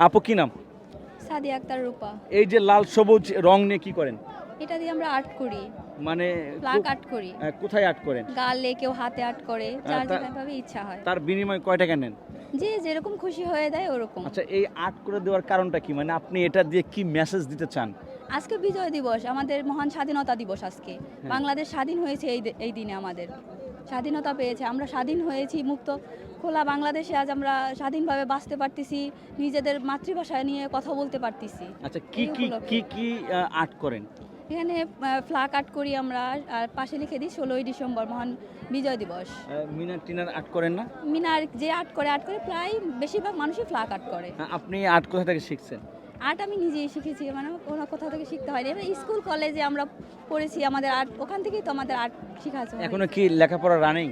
আপু কি নাম? সাদিয়া আক্তার রূপা। এই যে লাল সবুজ রং নিয়ে কি করেন? এটা দিয়ে আমরা আর্ট করি। মানে ফ্লাগ কো- আর্ট করি। কোথায় আর্ট করেন? গালে কেউ হাতে আর্ট করে যার তা- যেভাবে ইচ্ছা হয়। তার বিনিময়ে কয় টাকা নেন? যে যেরকম খুশি হয়ে দেয় ওরকম। আচ্ছা এই আর্ট করে দেওয়ার কারণটা কি? মানে আপনি এটা দিয়ে কি মেসেজ দিতে চান? আজকে বিজয় দিবস আমাদের মহান স্বাধীনতা দিবস আজকে। হ্যাঁ। বাংলাদেশ স্বাধীন হয়েছে এই এই দিনে আমাদের। স্বাধীনতা পেয়েছে আমরা স্বাধীন হয়েছি মুক্ত খোলা বাংলাদেশে আজ আমরা স্বাধীনভাবে বাঁচতে পারতেছি নিজেদের মাতৃভাষা নিয়ে কথা বলতে পারতেছি। আচ্ছা কি কি কি কি আর্ট করেন? এখানে ফ্লাগ আর্ট করি আমরা আর পাশে লিখে দিই ষোলোই ডিসেম্বর মহান বিজয় দিবস। মিনার টিনার আর্ট করেন না? মিনার যে আর্ট করে আর্ট করে প্রায় বেশিরভাগ মানুষই ফ্লাগ আর্ট করে। আপনি আর্ট কোথা থেকে শিখছেন? আর্ট আমি নিজেই শিখেছি মানে কোনো কোথাও থেকে শিখতে হয়নি এবার স্কুল কলেজে আমরা পড়েছি আমাদের আর্ট ওখান থেকেই তো আমাদের আর্ট শেখাচ্ছে এখনও কি লেখাপড়া রানিং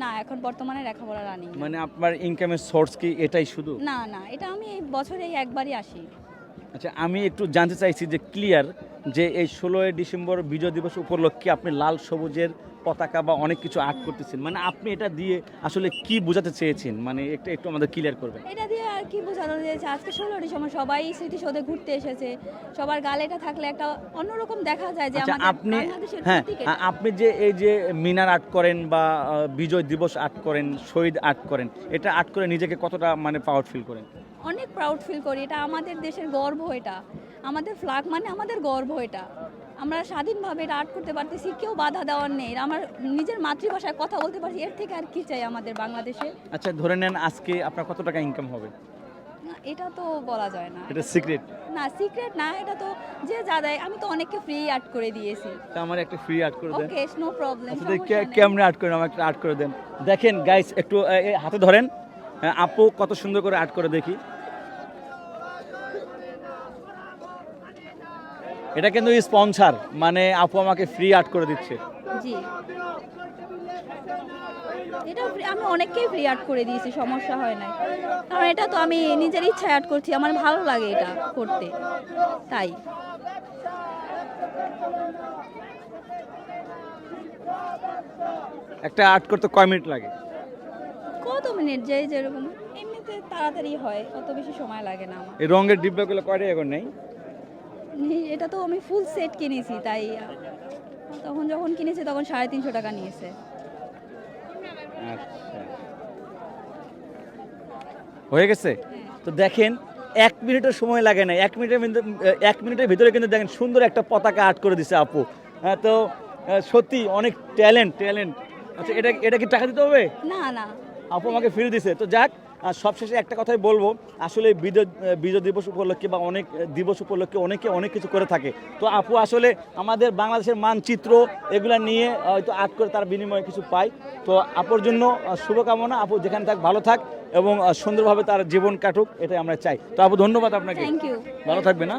না এখন বর্তমানে লেখাপড়া রানিং মানে আপনার ইনকামের সোর্স কি এটাই শুধু? না না এটা আমি এই বছরে একবারই আসি। আচ্ছা আমি একটু জানতে চাইছি যে ক্লিয়ার যে এই ষোলোই ডিসেম্বর বিজয় দিবস উপলক্ষে আপনি লাল সবুজের পতাকা বা অনেক কিছু আর্ট করতেছেন। মানে আপনি এটা দিয়ে আসলে কি বোঝাতে চেয়েছেন? মানে একটা একটু আমাদের ক্লিয়ার করবেন। এটা দিয়ে আর কি বোঝানো যাচ্ছে আজকে ষোলো ডিসেম্বর সবাই স্মৃতিসৌধে ঘুরতে এসেছে। সবার গালে এটা থাকলে একটা অন্যরকম দেখা যায় যে আচ্ছা আপনি হ্যাঁ আপনি যে এই যে মিনার আর্ট করেন বা বিজয় দিবস আর্ট করেন শহীদ আর্ট করেন এটা আর্ট করে নিজেকে কতটা মানে প্রাউড ফিল করেন? অনেক প্রাউড ফিল করি। এটা আমাদের দেশের গর্ব এটা। আমাদের ফ্ল্যাগ মানে আমাদের গর্ব এটা। আমরা স্বাধীনভাবে এটা আর্ট করতে পারতেছি কেউ বাধা দেওয়ার নেই। আমার নিজের মাতৃভাষায় কথা বলতে পারছি এর থেকে আর কি চাই আমাদের বাংলাদেশে? আচ্ছা ধরে নেন আজকে আপনার কত টাকা ইনকাম হবে? না, এটা তো বলা যায় না। এটা সিক্রেট না সিক্রেট না এটা তো যে যা দেয় আমি তো অনেককে ফ্রি আর্ট করে দিয়েছি। তা আমার একটা ফ্রি আর্ট করে দেন। ওকে নো প্রবলেম আচ্ছা কেমনে আর্ট করেন আমাকে আর্ট করে দেন। দেখেন গাইস একটু হাতে ধরেন। আপু কত সুন্দর করে আর্ট করে দেখি। এটা কিন্তু স্পন্সার মানে আপু আমাকে ফ্রি আর্ট করে দিচ্ছে। জি। এটা আমি অনেককেই ফ্রি আর্ট করে দিয়েছি সমস্যা হয় নাই। কারণ এটা তো আমি নিজের ইচ্ছায় আর্ট করছি আমার ভালো লাগে এটা করতে তাই। একটা আর্ট করতে কয় মিনিট লাগে? কত মিনিট? যে যেরকম এমনিতে তাড়াতাড়ি হয় অত বেশি সময় লাগে না আমার। এই রঙের ডিব্বাগুলো কয় টাকা করে নেই? এটা তো আমি ফুল সেট কিনেছি তাই তখন যখন কিনেছি তখন সাড়ে তিনশো টাকা নিয়েছে। আচ্ছা। হয়ে গেছে? তো দেখেন এক মিনিটের সময় লাগে না এক মিনিটের এক মিনিটের ভিতরে কিন্তু দেখেন সুন্দর একটা পতাকা আর্ট করে দিছে আপু। হ্যাঁ তো সত্যি অনেক ট্যালেন্ট ট্যালেন্ট আচ্ছা এটা এটা কি টাকা দিতে হবে? না না। আপু আমাকে ফিরে দিছে। তো যাক আর সবশেষে একটা কথাই বলব আসলে বিজয় বিজয় দিবস উপলক্ষে বা অনেক দিবস উপলক্ষে অনেকে অনেক কিছু করে থাকে। তো আপু আসলে আমাদের বাংলাদেশের মানচিত্র এগুলা নিয়ে হয়তো আর্ট করে তার বিনিময়ে কিছু পাই তো আপুর জন্য শুভকামনা আপু যেখানে থাক ভালো থাক এবং সুন্দরভাবে তার জীবন কাটুক এটাই আমরা চাই। তো আপু ধন্যবাদ আপনাকে। ভালো থাকবে না?